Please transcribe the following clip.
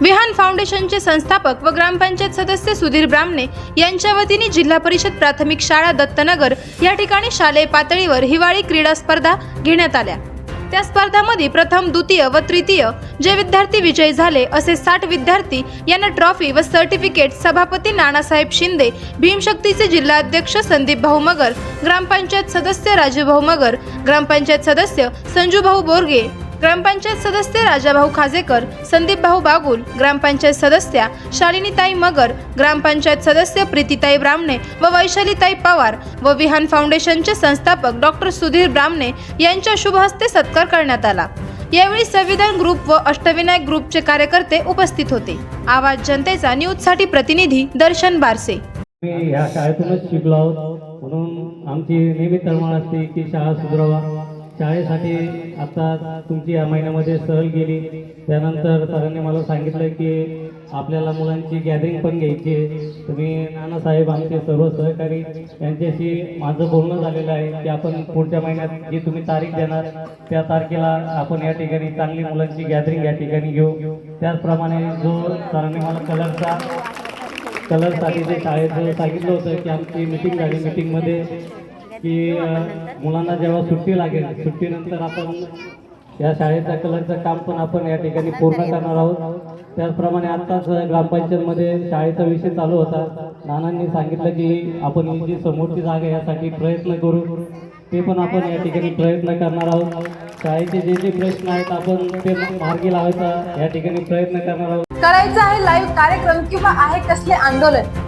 विहान फाउंडेशनचे संस्थापक व ग्रामपंचायत सदस्य सुधीर ब्राह्मणे यांच्या वतीने जिल्हा परिषद प्राथमिक शाळा दत्तनगर या ठिकाणी शालेय पातळीवर हिवाळी क्रीडा स्पर्धा घेण्यात आल्या. त्या स्पर्धामध्ये प्रथम द्वितीय व तृतीय जे विद्यार्थी विजयी झाले असे साठ विद्यार्थी यांना ट्रॉफी व सर्टिफिकेट सभापती नानासाहेब शिंदे भीमशक्तीचे जिल्हाध्यक्ष संदीप भाऊ मगर ग्रामपंचायत सदस्य राजू भाऊ मगर ग्रामपंचायत सदस्य संजूभाऊ बोरगे ग्रामपंचायत सदस्य राजाभाऊ खाजेकर संदीप भाऊ बागुल ग्रामपंचायत सदस्या शालिनीताई मगर ग्रामपंचायत सदस्य प्रीतीताई ब्रामणे व वैशालीताई पवार व विहान फाउंडेशनचे संस्थापक डॉक्टर सुधीर ब्राह्मणे यांच्या शुभ हस्ते सत्कार करण्यात आला. यावेळी संविधान ग्रुप व अष्टविनायक ग्रुपचे कार्यकर्ते उपस्थित होते. आवाज जनतेचा न्यूजसाठी प्रतिनिधी दर्शन बारसे. या शाळेतूनच शिकलो आहोत. म्हणून आमची नेहमी तळमळ असते की शाळा सुधारावा. शाळेसाठी आता तुमची या महिन्यामध्ये सहल गेली. त्यानंतर सरांनी मला सांगितलं की आपल्याला मुलांची गॅदरिंग पण घ्यायची आहे. तुम्ही नानासाहेब आमचे सर्व सहकारी यांच्याशी माझं बोलणं झालेलं आहे की आपण पुढच्या महिन्यात जी तुम्ही तारीख देणार त्या तारखेला आपण या ठिकाणी चांगली मुलांची गॅदरिंग या ठिकाणी घेऊ. त्याचप्रमाणे जो सरांनी मला कलरचा कलरसाठी जे शाळेत सांगितलं होतं की आमची मिटिंग झाली मिटिंगमध्ये की मुलांना जेव्हा सुट्टी लागेल सुट्टीनंतर आपण या शाळेच्या कलरचं काम पण आपण या ठिकाणी पूर्ण करणार आहोत. त्याचप्रमाणे आत्ताच ग्रामपंचायतमध्ये शाळेचा विषय चालू होता. नानांनी सांगितलं की आपण ही जी समोरची जागा आहे यासाठी प्रयत्न करू. ते पण आपण या ठिकाणी प्रयत्न करणार आहोत. शाळेचे जे जे प्रश्न आहेत आपण ते मार्गी लावायचा या ठिकाणी प्रयत्न करणार आहोत. करायचं आहे लाईव्ह कार्यक्रम किंवा आहे कसले आंदोलन?